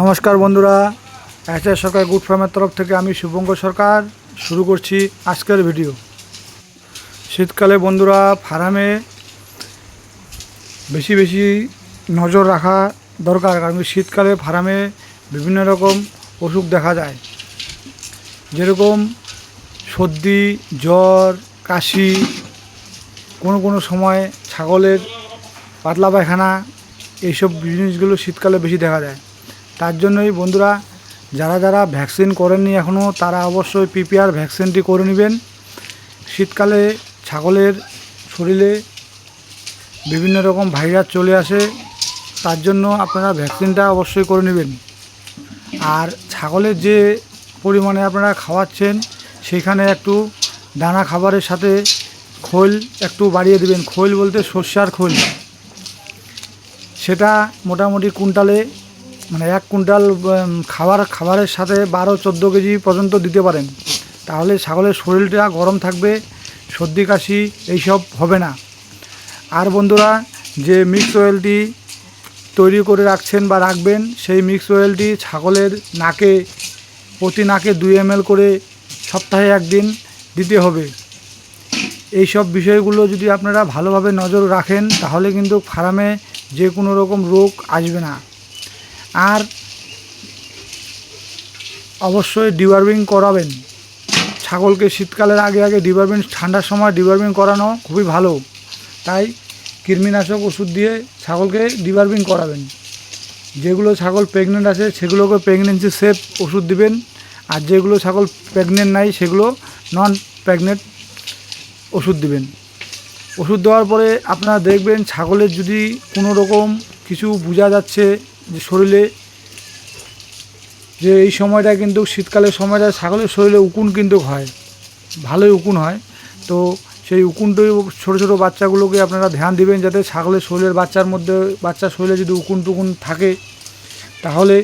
নমস্কার বন্ধুরা এসআর সরকার গুড ফার্মের তরফ থেকে আমি শুভঙ্গ সরকার শুরু করছি আজকের ভিডিও। শীতকালে বন্ধুরা, ফার্মে বেশি বেশি নজর রাখা দরকার, কারণ শীতকালে ফার্মে বিভিন্ন রকম অসুখ দেখা যায়। যেরকম সর্দি, জ্বর, কাশি, কোনো কোনো সময় ছাগলের পাতলা পায়খানা, এইসব জিনিসগুলো শীতকালে বেশি দেখা যায়। তার জন্যই বন্ধুরা, যারা যারা ভ্যাকসিন করেননি এখনও, তারা অবশ্যই পিপিআর ভ্যাকসিনটি করে নেবেন। শীতকালে ছাগলের শরীরে বিভিন্ন রকম ভাইরাস চলে আসে, তার জন্য আপনারা ভ্যাকসিনটা অবশ্যই করে নেবেন। আর ছাগলের যে পরিমাণে আপনারা খাওয়াচ্ছেন, সেখানে একটু দানা খাবারের সাথে খোল একটু বাড়িয়ে দেবেন। খোল বলতে সর্ষার খোল। সেটা মোটামুটি কুইন্টালে মানে এক কুইন্টাল খাবার, খাবারের সাথে বারো, চোদ্দ কেজি পর্যন্ত দিতে পারেন। তাহলে ছাগলের শরীরটা গরম থাকবে, সর্দি, কাশি এইসব হবে না। আর বন্ধুরা, যে মিক্স অয়েলটি তৈরি করে রাখছেন বা রাখবেন, সেই মিক্স অয়েলটি ছাগলের নাকে, প্রতি নাকে দুই এম করে সপ্তাহে একদিন দিতে হবে। এই সব বিষয়গুলো যদি আপনারা ভালোভাবে নজর রাখেন, তাহলে কিন্তু ফার্মে যে কোনো রকম রোগ আসবে না। আর অবশ্যই ডিওয়ার্মিং করাবেন। ছাগলকে শীতকালের আগে আগে ডিওয়ার্মিং ঠান্ডার সময় ডিওয়ার্মিং করানো খুবই ভালো। তাই কৃমিনাশক ওষুধ দিয়ে ছাগলকে ডিওয়ার্মিং করাবেন। যেগুলো ছাগল প্রেগনেন্ট আছে, সেগুলোকে প্রেগনেন্সি সেফ ওষুধ দিবেন। আর যেগুলো ছাগল প্রেগনেন্ট নাই, সেগুলো নন প্রেগনেন্ট ওষুধ দিবেন। ওষুধ দেওয়ার পরে আপনারা দেখবেন ছাগলের যদি কোনো রকম কিছু বোঝা যাচ্ছে শরীরে যে এই সময়টা কিন্তু শীতকালের সময়টা ছাগলের শরীরে উকুন কিন্তু হয়, ভালোই উকুন হয়। তো সেই উকুনটি ছোটো ছোটো বাচ্চাগুলোকে আপনারা ধ্যান দিবেন যাতে ছাগলের শরীরের বাচ্চার মধ্যে, বাচ্চার শরীরে যদি উকুন টুকুন থাকে, তাহলে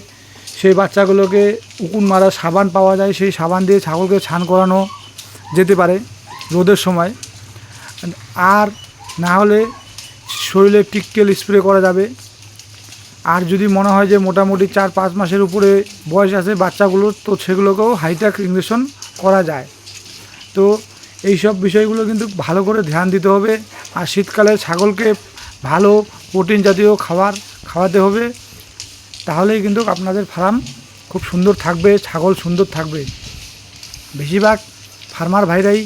সেই বাচ্চাগুলোকে উকুন মারা সাবান পাওয়া যায়। সেই সাবান দিয়ে ছাগলকে ছান করানো যেতে পারে রোদের সময়। আর না হলে শরীরে টিক্কেল স্প্রে করা যাবে। আর যদি মনে হয় যে মোটামুটি চার পাঁচ মাসের উপরে বয়স আছে বাচ্চাগুলোর তো সেগুলোকেও হাইটাক ইঞ্জেকশন করা যায়। তো এই সব বিষয়গুলো কিন্তু ভালো করে ধ্যান দিতে হবে। আর শীতকালে ছাগলকে ভালো প্রোটিন জাতীয় খাবার খাওয়াতে হবে। তাহলেই কিন্তু আপনাদের ফার্ম খুব সুন্দর থাকবে, ছাগল সুন্দর থাকবে। বেশিরভাগ ফার্মার ভাইরাই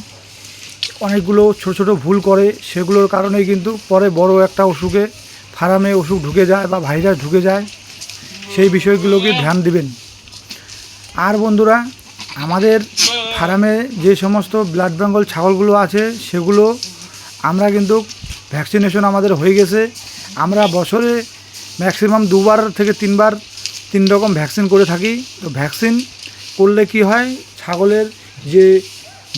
অনেকগুলো ছোট ছোট ভুল করে, সেগুলোর কারণেই কিন্তু পরে বড় একটা অসুখে ফার্মে অসুখ ঢুকে যায় বা ভাইরাস ঢুকে যায়, সেই বিষয়গুলোকে ধ্যান দিবেন। আর বন্ধুরা, আমাদের ফার্মে যে সমস্ত ব্লাড বেঙ্গল ছাগলগুলো আছে, সেগুলো আমরা কিন্তু ভ্যাকসিনেশন আমাদের হয়ে গেছে। আমরা বছরে ম্যাক্সিমাম দুবার থেকে তিনবার তিন রকম ভ্যাকসিন করে থাকি। তো ভ্যাকসিন করলে কি হয়? ছাগলের যে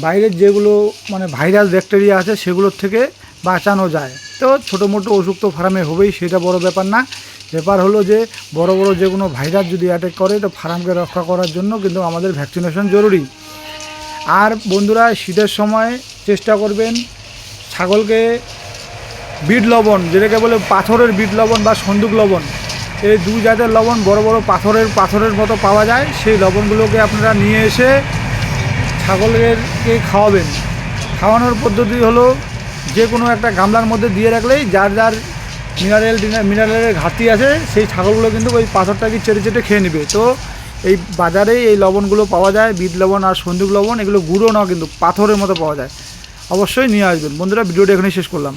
বাইরের যেগুলো মানে ভাইরাস ব্যাকটেরিয়া আছে, সেগুলোর থেকে বাঁচানো যায়। তো ছোটো মোটো অসুখ তো ফার্মে হবেই, সেটা বড় ব্যাপার না। ব্যাপার হলো যে, বড় বড় যে কোনো ভাইরাস যদি অ্যাটেক করে, তো ফার্মকে রক্ষা করার জন্য কিন্তু আমাদের ভ্যাকসিনেশন জরুরি। আর বন্ধুরা, শীতের সময় চেষ্টা করবেন ছাগলকে বিট লবণ, যেটাকে বলে পাথরের বিট লবণ বা সন্দুক লবণ, এই দুই জাতের লবণ, বড় বড় পাথরের পাথরের মতো পাওয়া যায়। সেই লবণগুলোকে আপনারা নিয়ে এসে ছাগলকে খাওয়াবেন। খাওয়ানোর পদ্ধতি হলো যে কোনো একটা গামলার মধ্যে দিয়ে রাখলেই যার যার মিনারেল মিনারেলের ঘাটতি আছে, সেই ছাগলগুলো কিন্তু ওই পাথরটাকে চেটে চেটে খেয়ে নেবে। তো এই বাজারে এই লবণগুলো পাওয়া যায়, বিট লবণ আর সন্দুক লবণ, এগুলো গুঁড়ো না কিন্তু, পাথরের মতো পাওয়া যায়। অবশ্যই নিয়ে আসবেন। বন্ধুরা, ভিডিওটা এখানেই শেষ করলাম।